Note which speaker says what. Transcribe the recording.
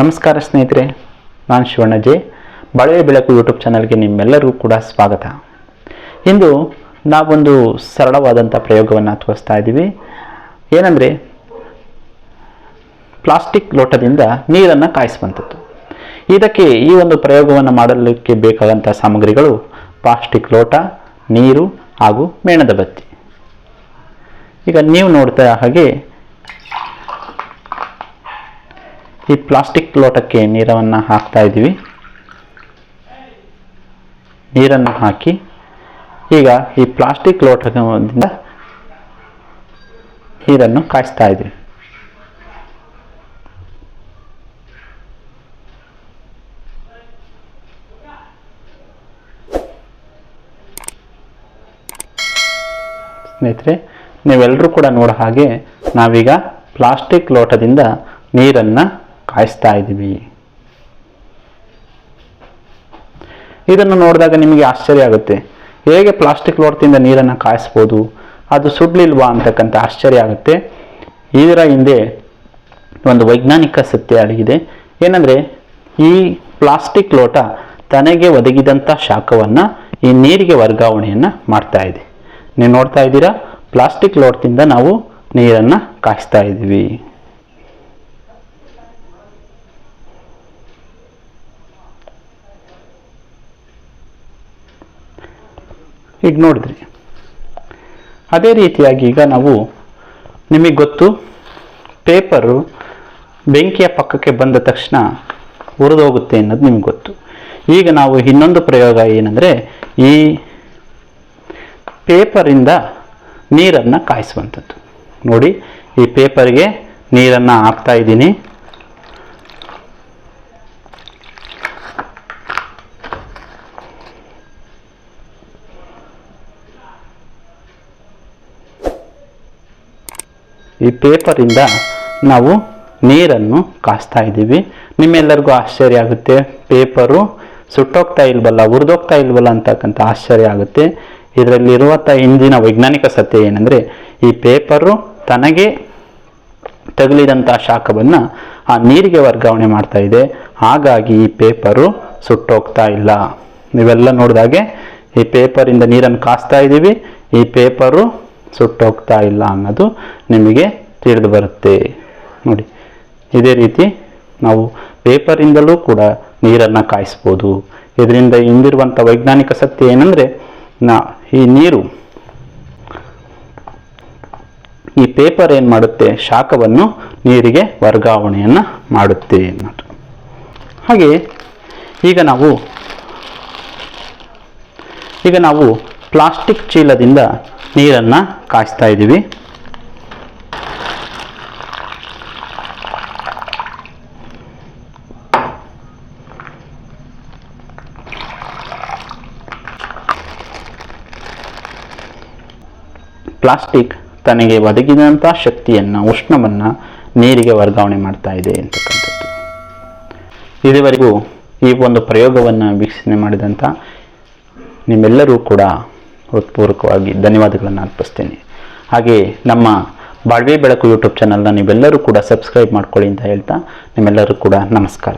Speaker 1: ನಮಸ್ಕಾರ ಸ್ನೇಹಿತರೆ, ನಾನು ಶಿವಣ್ಣ ಜೆ. ಬಳೆಯ ಬೆಳಕು ಯೂಟ್ಯೂಬ್ ಚಾನಲ್ಗೆ ನಿಮ್ಮೆಲ್ಲರಿಗೂ ಕೂಡ ಸ್ವಾಗತ. ಇಂದು ನಾವೊಂದು ಸರಳವಾದಂಥ ಪ್ರಯೋಗವನ್ನು ತೋರಿಸ್ತಾ ಇದ್ದೀವಿ ಏನಂದರೆ, ಪ್ಲಾಸ್ಟಿಕ್ ಲೋಟದಿಂದ ನೀರನ್ನು ಕಾಯಿಸುವಂಥದ್ದು. ಇದಕ್ಕೆ ಈ ಒಂದು ಪ್ರಯೋಗವನ್ನು ಮಾಡಲಿಕ್ಕೆ ಬೇಕಾದಂಥ ಸಾಮಗ್ರಿಗಳು ಪ್ಲಾಸ್ಟಿಕ್ ಲೋಟ, ನೀರು ಹಾಗೂ ಮೇಣದ ಬತ್ತಿ. ಈಗ ನೀವು ನೋಡ್ತಾ ಹಾಗೆ ಈ ಪ್ಲಾಸ್ಟಿಕ್ ಲೋಟಕ್ಕೆ ನೀರನ್ನು ಹಾಕ್ತಾ ಇದ್ದೀವಿ. ನೀರನ್ನು ಹಾಕಿ, ಈಗ ಈ ಪ್ಲಾಸ್ಟಿಕ್ ಲೋಟದಿಂದ ನೀರನ್ನು ಕಾಯಿಸ್ತಾ ಇದ್ದೀವಿ. ಸ್ನೇಹಿತರೆ ನೀವೆಲ್ಲರೂ ಕೂಡ ನೋಡೋ ಹಾಗೆ ನಾವೀಗ ಪ್ಲಾಸ್ಟಿಕ್ ಲೋಟದಿಂದ ನೀರನ್ನು ಕಾಯಿಸ್ತಾ ಇದ್ದೀವಿ. ಇದನ್ನು ನೋಡಿದಾಗ ನಿಮಗೆ ಆಶ್ಚರ್ಯ ಆಗುತ್ತೆ. ಹೇಗೆ ಪ್ಲಾಸ್ಟಿಕ್ ಲೋಟದಿಂದ ನೀರನ್ನು ಕಾಯಿಸ್ಬೋದು? ಅದು ಸುಡ್ಲಿಲ್ವಾ ಅಂತಕ್ಕಂಥ ಆಶ್ಚರ್ಯ ಆಗುತ್ತೆ. ಇದರ ಹಿಂದೆ ಒಂದು ವೈಜ್ಞಾನಿಕ ಸತ್ಯ ಅಡಗಿದೆ. ಏನಂದರೆ, ಈ ಪ್ಲಾಸ್ಟಿಕ್ ಲೋಟ ತನಗೆ ಒದಗಿದಂಥ ಶಾಖವನ್ನು ಈ ನೀರಿಗೆ ವರ್ಗಾವಣೆಯನ್ನು ಮಾಡ್ತಾ ಇದೆ. ನೀವು ನೋಡ್ತಾ ಇದ್ದೀರಾ? ಪ್ಲಾಸ್ಟಿಕ್ ಲೋಟದಿಂದ ನಾವು ನೀರನ್ನು ಕಾಯಿಸ್ತಾ ಇದ್ದೀವಿ. ಈಗ ನೋಡಿದ್ರಿ. ಅದೇ ರೀತಿಯಾಗಿ ಈಗ ನಾವು ನಿಮಗೆ ಗೊತ್ತು, ಪೇಪರು ಬೆಂಕಿಯ ಪಕ್ಕಕ್ಕೆ ಬಂದ ತಕ್ಷಣ ಉರಿದೋಗುತ್ತೆ ಅನ್ನೋದು ನಿಮ್ಗೆ ಗೊತ್ತು. ಈಗ ನಾವು ಇನ್ನೊಂದು ಪ್ರಯೋಗ ಏನಂದರೆ, ಈ ಪೇಪರಿಂದ ನೀರನ್ನು ಕಾಯಿಸುವಂಥದ್ದು. ನೋಡಿ, ಈ ಪೇಪರ್ಗೆ ನೀರನ್ನು ಹಾಕ್ತಾ ಇದ್ದೀನಿ. ಈ ಪೇಪರಿಂದ ನಾವು ನೀರನ್ನು ಕಾಸ್ತಾ ಇದ್ದೀವಿ. ನಿಮ್ಮೆಲ್ಲರಿಗೂ ಆಶ್ಚರ್ಯ ಆಗುತ್ತೆ. ಪೇಪರು ಸುಟ್ಟೋಗ್ತಾ ಇಲ್ವಲ್ಲ, ಉರಿದೋಗ್ತಾ ಇಲ್ವಲ್ಲ ಅಂತಕ್ಕಂಥ ಆಶ್ಚರ್ಯ ಆಗುತ್ತೆ. ಇದರಲ್ಲಿರುವಂಥ ಹಿಂದಿನ ವೈಜ್ಞಾನಿಕ ಸತ್ಯ ಏನಂದರೆ, ಈ ಪೇಪರು ತನಗೆ ತಗುಲಿದಂಥ ಶಾಖವನ್ನು ಆ ನೀರಿಗೆ ವರ್ಗಾವಣೆ ಮಾಡ್ತಾ ಇದೆ. ಹಾಗಾಗಿ ಈ ಪೇಪರು ಸುಟ್ಟೋಗ್ತಾ ಇಲ್ಲ. ನೀವೆಲ್ಲ ನೋಡಿದಾಗೆ ಈ ಪೇಪರಿಂದ ನೀರನ್ನು ಕಾಸ್ತಾ ಇದ್ದೀವಿ. ಈ ಪೇಪರು ಸುಟ್ಟೋಗ್ತಾ ಇಲ್ಲ ಅನ್ನೋದು ನಿಮಗೆ ತಿಳಿದು ಬರುತ್ತೆ. ನೋಡಿ, ಇದೇ ರೀತಿ ನಾವು ಪೇಪರಿಂದಲೂ ಕೂಡ ನೀರನ್ನು ಕಾಯಿಸ್ಬೋದು. ಇದರಿಂದ ಹಿಂದಿರುವಂಥ ವೈಜ್ಞಾನಿಕ ಸತ್ಯ ಏನಂದರೆ, ನಾ, ಈ ನೀರು, ಈ ಪೇಪರ್ ಏನು ಮಾಡುತ್ತೆ? ಶಾಖವನ್ನು ನೀರಿಗೆ ವರ್ಗಾವಣೆಯನ್ನು ಮಾಡುತ್ತೆ ಅನ್ನೋದು. ಹಾಗೆ, ಈಗ ನಾವು ಈಗ ನಾವು ಪ್ಲಾಸ್ಟಿಕ್ ಚೀಲದಿಂದ ನೀರನ್ನು ಕಾಯಿಸ್ತಾ ಇದ್ದೀವಿ. ಪ್ಲಾಸ್ಟಿಕ್ ತನಗೆ ಒದಗಿದಂಥ ಶಕ್ತಿಯನ್ನು, ಉಷ್ಣವನ್ನು ನೀರಿಗೆ ವರ್ಗಾವಣೆ ಮಾಡ್ತಾ ಇದೆ ಅಂತಕ್ಕಂಥದ್ದು. ಇದುವರೆಗೂ ಈ ಒಂದು ಪ್ರಯೋಗವನ್ನು ವೀಕ್ಷಣೆ ಮಾಡಿದಂಥ ನಿಮ್ಮೆಲ್ಲರೂ ಕೂಡ ಹೃತ್ಪೂರ್ವಕವಾಗಿ ಧನ್ಯವಾದಗಳನ್ನು ಅರ್ಪಿಸ್ತೀನಿ. ಹಾಗೆ ನಮ್ಮ ಬಾಳ್ವೆ ಬೆಳಕು ಯೂಟ್ಯೂಬ್ ಚಾನಲ್ನ ನೀವೆಲ್ಲರೂ ಕೂಡ ಸಬ್ಸ್ಕ್ರೈಬ್ ಮಾಡ್ಕೊಳ್ಳಿ ಅಂತ ಹೇಳ್ತಾ ನಿಮ್ಮೆಲ್ಲರೂ ಕೂಡ ನಮಸ್ಕಾರ.